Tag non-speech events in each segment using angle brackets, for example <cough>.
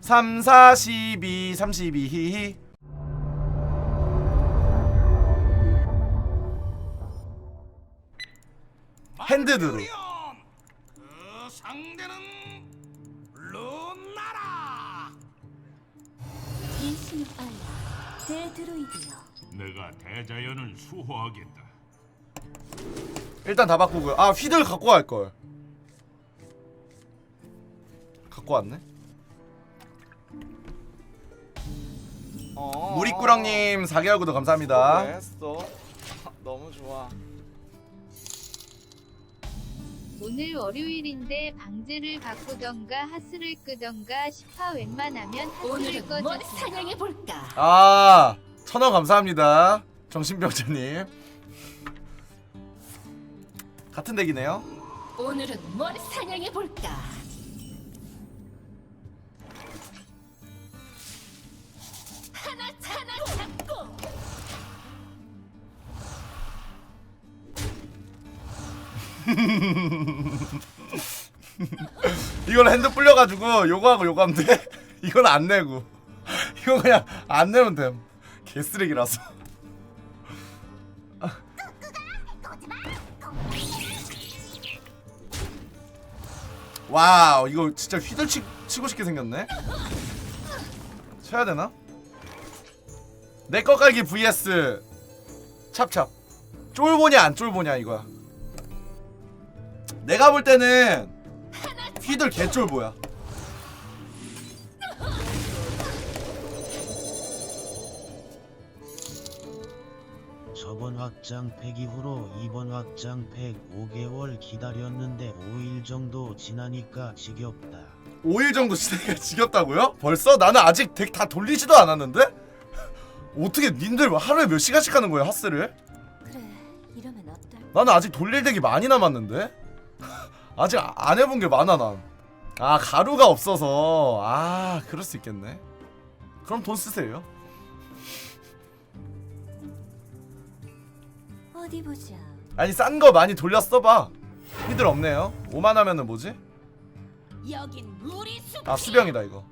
3 4 12 32 히히. 핸드드로 그 상대는 알라 데드로이드요 내가 대자연을 수호하겠다. 일단 다 바꾸고요. 아 휘들 갖고 갈걸. 갖고 왔네 어, 무리꾸랑님 4개월 구독 감사합니다. 왜 했어? <laughs> 너무 좋아. 오늘 월요일인데 방제를 바꾸던가 하스를 끄던가 싶어 웬만하면 하스를 오늘은 뭘 꺼주세요. 사냥해 볼까? 아 천원 감사합니다. 정신병자님. 같은 덱이네요. 오늘은 뭘 사냥해 볼까 나 하나 잡고! 이건 핸드 불려가지고 요거하고 요거 하면 돼? <laughs> 이건 안 내고. <laughs> 이거 그냥 안 내면 됨. 개쓰레기라서. <laughs> 와우 이거 진짜 휘들 치, 치고 싶게 생겼네. 쳐야 되나? 내 거 깔기 vs 찹찹 쫄보냐 안 쫄보냐 이거야 내가 볼 때는 휘들 개쫄보야 저번 확장팩 이후로 이번 확장팩 5개월 기다렸는데 5일 정도 지나니까 지겹다. 5일 정도 지내기가 지겹다고요? 벌써? 나는 아직 덱 다 돌리지도 않았는데? 어떻게 님들 하루에 몇 시간씩 하는 거야 하스를? 그래 이러면 어떨까 나는 아직 돌릴 덱이 많이 남았는데? <laughs> 아직 아- 안 해본 게 많아 난. 아 가루가 없어서 아 그럴 수 있겠네. 그럼 돈 쓰세요. 어디 보자 아니 싼 거 많이 돌려 써봐. 히들 없네요. 5만 하면은 뭐지? 여긴 우리 숲 아 수병이다 이거.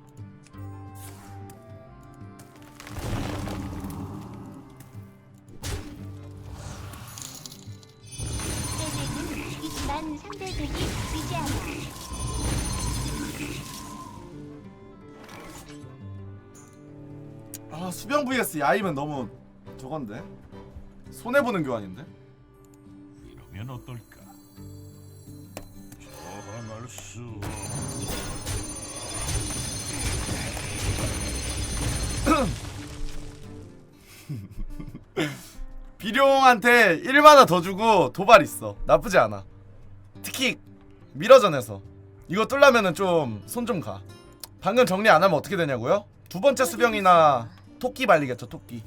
이지만 상대들이 바뀌지 않아 아 수병 vs 야이면 너무 저건데 손해 보는 교환인데. 이러면 어떨까? 저항할 수 없. <laughs> 비룡한테 1만원 더 주고 도발 있어 나쁘지 않아 특히 미러전에서 이거 뚫려면은 좀 손 좀 가 방금 정리 안 하면 어떻게 되냐고요? 두 번째 수병이나 토끼 발리겠죠 토끼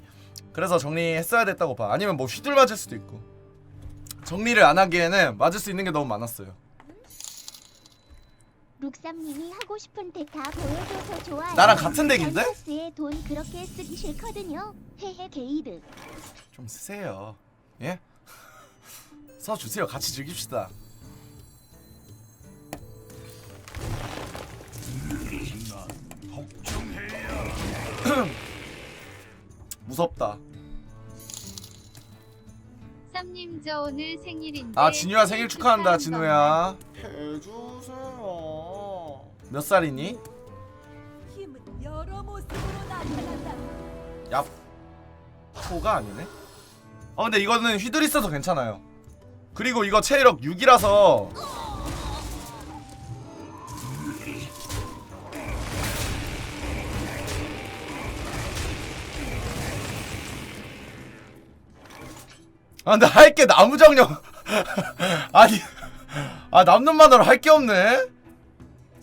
그래서 정리했어야 됐다고 봐 아니면 뭐 휘둘 맞을 수도 있고 정리를 안 하기에는 맞을 수 있는 게 너무 많았어요 룩삼님이 하고 싶은 덱 다 보여줘서 좋아요. 나랑 같은 덱인데? 에돈 그렇게 쓰기 싫거든요. 헤헤 게이드. 좀 쓰세요 예? <laughs> 써주세요 같이 즐깁시다 무섭다. 쌈님 저 오늘 생일인데 아 진우야 생일 축하한다. 진우야. 해주세요. 몇 살이니? 힘은 여러 모습으로 나타난다. 얍. 포가 아니네? 어 근데 이거는 휘들 있어서 괜찮아요. 그리고 이거 체력 6이라서 아 근데 할 게 나무정령. <laughs> 아니 아 남는 만화로 할 게 없네.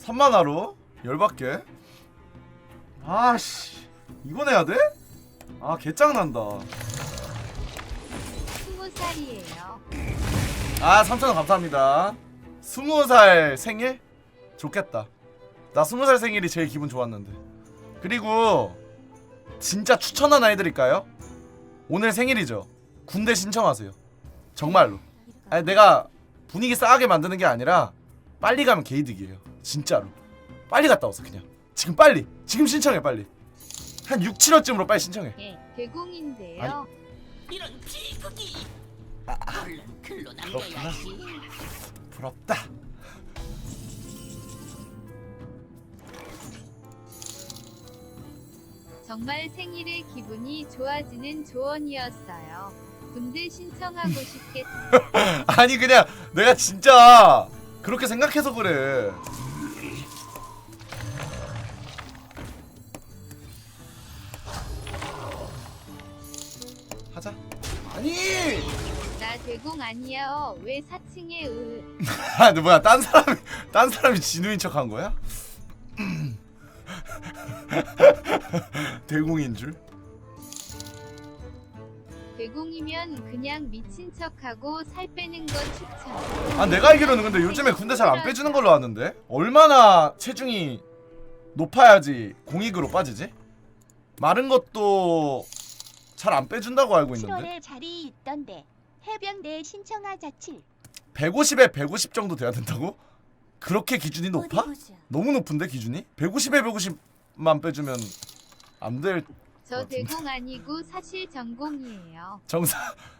3만화로? 열받게? 아씨 이건 해야 돼? 아 개짱난다. 스무 살이에요. 아 3천원 감사합니다. 20살 생일? 좋겠다. 나 20살 생일이 제일 기분 좋았는데. 그리고 진짜 추천 하나 해드릴까요? 오늘 생일이죠 군대 신청하세요. 정말로. 아니 내가 분위기 싸하게 만드는 게 아니라 빨리 가면 개이득이에요. 진짜로. 빨리 갔다 오세요 그냥. 지금 빨리. 지금 신청해 빨리. 한 6, 7월쯤으로 빨리 신청해. 예, 개공인데요. 이런 비극이. 얼른 글로. 남겨야지. 부럽다. 정말 생일에 기분이 좋아지는 조언이었어요. 군대 신청하고 싶겠. <laughs> 아니 그냥 내가 진짜 그렇게 생각해서 그래 하자 아니 나 대공 아니야. 왜 4층에 으. <laughs> 아, 근데 뭐야? 딴 사람이 딴 사람이 진우인 척한 거야? <laughs> 대공인 줄? 대공이면 그냥 미친 척하고 살 빼는 거 추천. 아, 내가 알기로는 근데 요즘에 군대 잘 안 빼주는 걸로 아는데. 얼마나 체중이 높아야지 공익으로 빠지지? 마른 것도 잘 안 빼준다고 알고 있는데. 7월에 자리 있던데 해병대 신청하자 7 150에 150 정도 돼야 된다고? 그렇게 기준이 높아? 너무 높은데 기준이? 150에 150만 빼주면 안 될 저. 대공 아니고 사실 전공이에요. 정사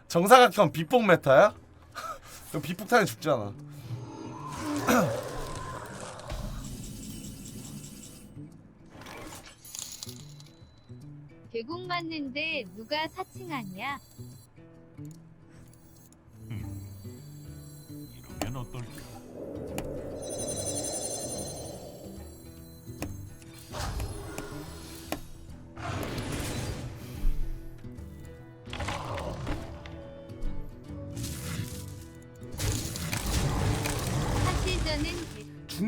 정사각형 비폭 메타야? <laughs> 너 비폭탄에 죽잖아. <clears throat> 대공 맞는데 누가 4층 아니야? 이러면 어떨까?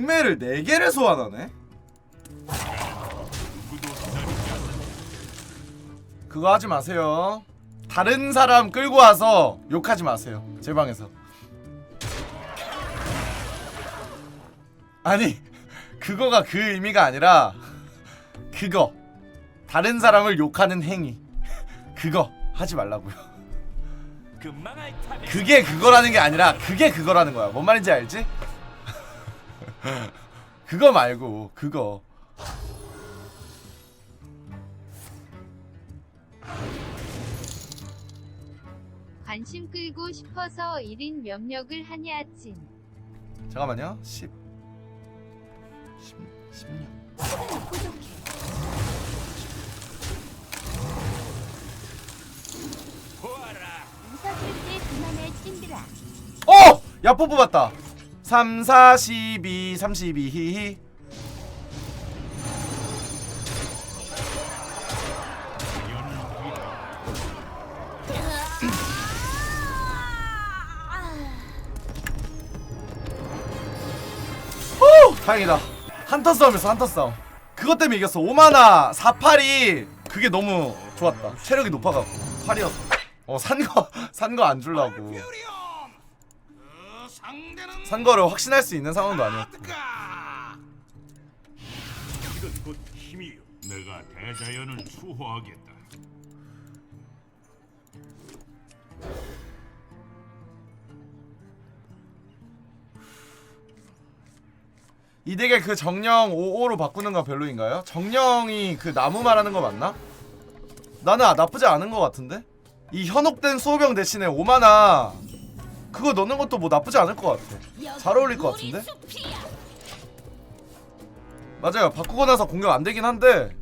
대- 중매를 4개를 소환하네? 그거 하지 마세요. 다른 사람 끌고 와서 욕하지 마세요. 제 방에서. 아니, 그거가 그 의미가 아니라 그거. 다른 사람을 욕하는 행위. 그거 하지 말라고요. 그게 그거라는 게 아니라 그게 그거라는 거야. 뭔 말인지 알지? <laughs> 그거 말고 그거. 관심 끌고 싶어서 1인 면역을 하냐 찐. 잠깐만요. 10 10 16 웃어줄 때 그만해 찐들아 어! 야뽀 뽑았다. 3 4 12 32 히히. 후! 다행이다. 한터 싸움에서 한터 싸움. 그것 때문에 이겼어. 5만화 48이 그게 너무 좋았다. 체력이 높아갖고 8이었어. 어, 산 거, <laughs> 산 거 안 줄라고. 산 거를 확신할 수 있는 상황도 아니었고. 이건 곧 힘이요. 내가 대자연을 수호하겠다. 이 덱에 그 정령 55로 바꾸는 건 별로인가요? 정령이 그 나무 말하는 거 맞나? 나는 아, 나쁘지 않은 것 같은데? 이 현혹된 수호병 대신에 5만화 그거 넣는 것도 뭐 나쁘지 않을 것 같아. 잘 어울릴 것 같은데? 맞아요. 바꾸고 나서 공격 안 되긴 한데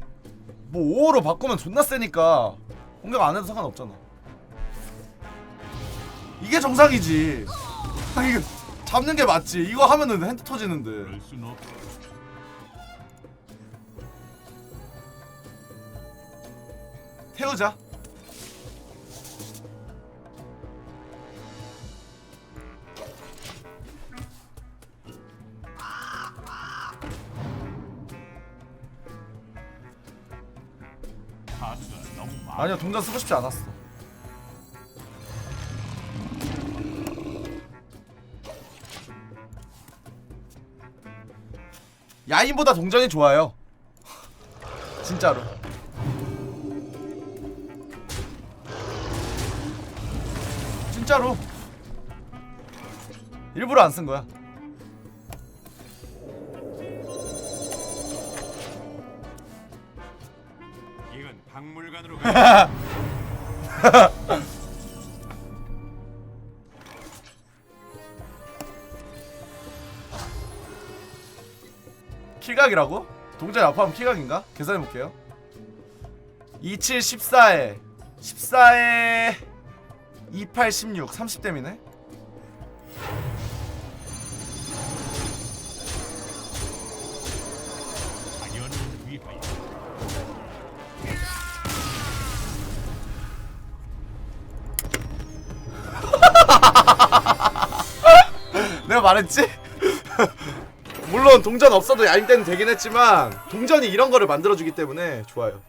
뭐 5호로 바꾸면 존나 세니까 공격 안 해도 상관없잖아. 이게 정상이지. 아, 이거 잡는 게 맞지. 이거 하면은 핸드 터지는데. 태우자 아니야 동전 쓰고 싶지 않았어. 야인보다 동전이 좋아요. <laughs> 진짜로. 진짜로. 일부러 안 쓴 거야 <laughs> 킬각이라고? 동전 아파하면 킬각인가? 계산해볼게요 27 14에 14에 28 16 30댐이네 말했지? <laughs> 물론 동전 없어도 야임 때는 되긴 했지만 동전이 이런 거를 만들어주기 때문에 좋아요